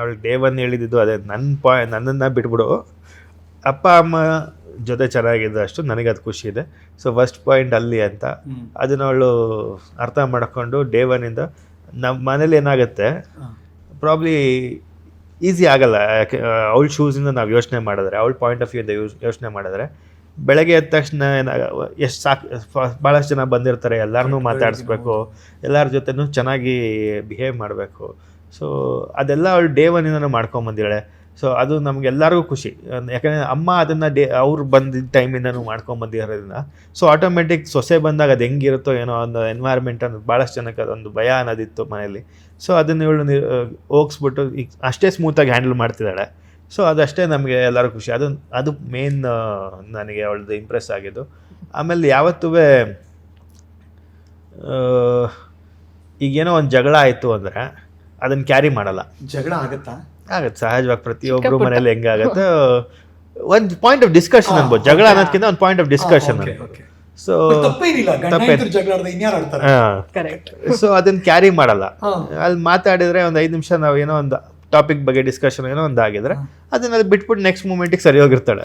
ಅವಳು day one ಹೇಳಿದ್ದು ಅದೇ ನನ್ನ ಪಾಯ್ ನನ್ನನ್ನು ಬಿಟ್ಬಿಡು. ಅಪ್ಪ ಅಮ್ಮ ಜೊತೆ ಚೆನ್ನಾಗಿದೆ ಅಷ್ಟು ನನಗೆ ಅದು ಖುಷಿ ಇದೆ. ಸೊ ಫಸ್ಟ್ ಪಾಯಿಂಟ್ ಅಲ್ಲಿ ಅಂತ. ಅದನ್ನ ಅವಳು ಅರ್ಥ ಮಾಡಿಕೊಂಡು ಡೇ ಒನ್ನಿಂದ ನಮ್ಮ ಮನೇಲಿ ಏನಾಗುತ್ತೆ? ಪ್ರಾಬ್ಲಿ ಈಸಿ ಆಗಲ್ಲ. ಯಾಕೆ ಅವಳ ಶೂಸಿಂದ ನಾವು ಯೋಚನೆ ಮಾಡಿದ್ರೆ ಅವಳ ಪಾಯಿಂಟ್ ಆಫ್ ವ್ಯೂಯಿಂದ ಯೂಸ್ ಯೋಚನೆ ಮಾಡಿದ್ರೆ ಬೆಳಗ್ಗೆ ಎದ್ದ ತಕ್ಷಣ ಎಷ್ಟು ಸಾಕು ಭಾಳಷ್ಟು ಜನ ಬಂದಿರ್ತಾರೆ ಎಲ್ಲರನ್ನೂ ಮಾತಾಡಿಸ್ಬೇಕು ಎಲ್ಲರ ಜೊತೆನೂ ಚೆನ್ನಾಗಿ ಬಿಹೇವ್ ಮಾಡಬೇಕು. ಸೊ ಅದೆಲ್ಲ ಅವಳು ಡೇ ಒನ್ನಿಂದ ಮಾಡ್ಕೊಂಬಂದಿದ್ದಾಳೆ ಸೊ ಅದು ನಮಗೆಲ್ಲರಿಗೂ ಖುಷಿ. ಯಾಕಂದರೆ ಅಮ್ಮ ಅದನ್ನು ಡೇ ಅವ್ರು ಬಂದಿದ್ದ ಟೈಮಿಂದನೂ ಮಾಡ್ಕೊಂಬಂದಿರೋದ್ರಿಂದ ಸೊ ಆಟೋಮೆಟಿಕ್ ಸೊಸೆ ಬಂದಾಗ ಅದು ಹೆಂಗಿರುತ್ತೋ ಏನೋ ಒಂದು ಎನ್ವೈರ್ಮೆಂಟ್ ಅನ್ನೋದು ಭಾಳಷ್ಟು ಜನಕ್ಕೆ ಅದೊಂದು ಭಯ ಅನ್ನೋದಿತ್ತು ಮನೆಯಲ್ಲಿ. ಸೊ ಅದನ್ನು ಇವಳು ಹೋಗಿಸ್ಬಿಟ್ಟು ಈಗ ಅಷ್ಟೇ ಸ್ಮೂತಾಗಿ ಹ್ಯಾಂಡಲ್ ಮಾಡ್ತಿದ್ದಾಳೆ. ಸೊ ಅದಷ್ಟೇ ನಮಗೆ ಎಲ್ಲರೂ ಖುಷಿ. ಅದು ಅದು ಮೇನ್ ನನಗೆ ಅವಳದು ಇಂಪ್ರೆಸ್ ಆಗಿದ್ದು. ಆಮೇಲೆ ಯಾವತ್ತೂ ಈಗೇನೋ ಒಂದು ಜಗಳ ಆಯಿತು ಅಂದರೆ ಅದನ್ನು ಕ್ಯಾರಿ ಮಾಡಲ್ಲ. ಜಗಳ ಆಗುತ್ತಾ? ಆಗತ್ತೆ ಸಹಜವಾಗಿ ಪ್ರತಿಯೊಬ್ಬರು ಮನೇಲಿ ಹೆಂಗಾಗತ್ತೆ ಒಂದು ಪಾಯಿಂಟ್ ಆಫ್ ಡಿಸ್ಕಷನ್ ಅನ್ಬೋದು. ಜಗಳ ಅನ್ನೋದಕ್ಕಿಂತ ಒಂದು ಪಾಯಿಂಟ್ ಆಫ್ ಡಿಸ್ಕಷನ್ ಓಕೆ, ಅನ್ಬೋದು. ಓಕೆ. ಸೊ ಸೊ ಅದನ್ನ ಕ್ಯಾರಿ ಮಾಡಲ್ಲ. ಅಲ್ಲಿ ಮಾತಾಡಿದ್ರೆ ಒಂದು ಐದು ನಿಮಿಷ ನಾವು ಏನೋ ಒಂದು ಟಾಪಿಕ್ ಬಗ್ಗೆ ಡಿಸ್ಕಷನ್ ಏನೋ ಒಂದು ಆಗಿದ್ರೆ ಅದನ್ನ ಅಲ್ಲಿ ಬಿಟ್ಬಿಟ್ಟು ನೆಕ್ಸ್ಟ್ ಮೂಮೆಂಟಿಗೆ ಸರಿ ಹೋಗಿರ್ತಾಳೆ